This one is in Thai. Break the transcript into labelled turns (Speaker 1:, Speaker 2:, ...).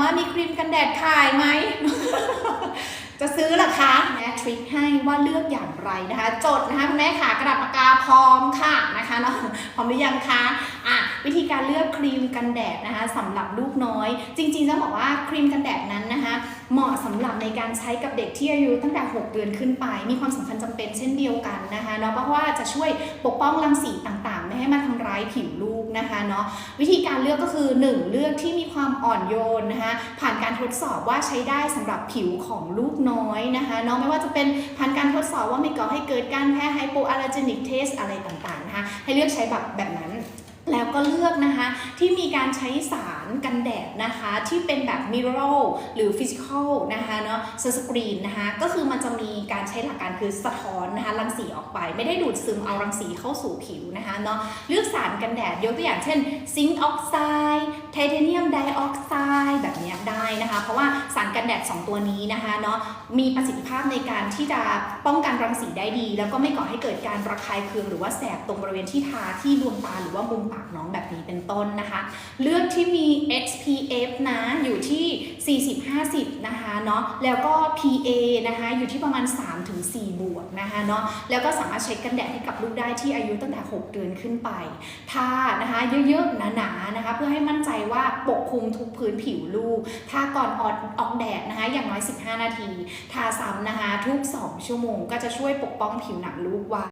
Speaker 1: ว่ามีครีมกันแดดขายไหม จะซื้อหรอคะแม่ทริคให้ว่าเลือกอย่างไรนะคะ จดนะคะคุณแม่ขากระดาษปากกาพร้อมค่ะนะคะเนาะพร้อมหรือยังคะอะวิธีการเลือกครีมกันแดดนะคะสำหรับลูกน้อย จริงๆจะบอกว่าครีมกันแดดนั้นนะคะเหมาะสำหรับในการใช้กับเด็กที่อายุตั้งแต่ 6 เดือนขึ้นไป มีความสำคัญจำเป็นเช่นเดียวกันนะคะเนาะเพราะว่าจะช่วยปกป้องรังสีต่างๆ ให้มาทำร้ายผิวลูกนะคะเนาะวิธีการเลือกก็คือ 1 เลือกที่มีความอ่อนโยนนะคะผ่านการทดสอบว่าใช้ได้สำหรับผิวของลูกน้อยนะคะเนาะไม่ว่าจะเป็นผ่านการทดสอบว่าไม่ก่อให้เกิดการแพ้ไฮโปอัลเลอร์เจนิกเทสอะไรต่างๆนะคะให้เลือกใช้แบบแบบนั้น แล้วก็เลือกนะคะที่มีการใช้สารกันแดดนะคะที่เป็นแบบมิเรลหรือฟิสิกอลนะคะเนาะสสกรีนนะคะก็คือมันจะมีการใช้หลักการคือสะท้อนนะคะรังสีออกไป ไม่ได้ดูดซึมเอารังสีเข้าสู่ผิวนะคะเนาะเลือกสารกันแดดยกตัวอย่างเช่น ซิงค์ออกไซด์ ได้นะคะ เพราะว่าสารกันแดด 2 ตัวนี้นะคะเนาะมีประสิทธิภาพในการที่จะป้องกันรังสีได้ดี แล้วก็ไม่ก่อให้เกิดการระคายเคืองหรือว่าแสบตรงบริเวณที่ทาที่ดวงตาหรือว่ามุมปากน้องแบบนี้เป็นต้นนะคะ เลือกที่มี SPF นะอยู่ที่ 40-50 นะคะเนาะแล้วก็ PA นะคะอยู่ที่ประมาณ 3-4 บวกนะคะเนาะแล้วก็สามารถใช้กันแดดให้กับลูกได้ที่อายุตั้งแต่ 6 เดือนขึ้นไปทานะคะเยอะๆหนาๆนะคะ เพื่อให้มั่นใจว่าปกคลุมทุกพื้นผิวลูกทาก่อนออกออกแดดนะคะ อย่างน้อย 15 นาที ทาซ้ำนะคะ ทุก 2 ชั่วโมงก็จะช่วยปกป้องผิวหนังลูกไว้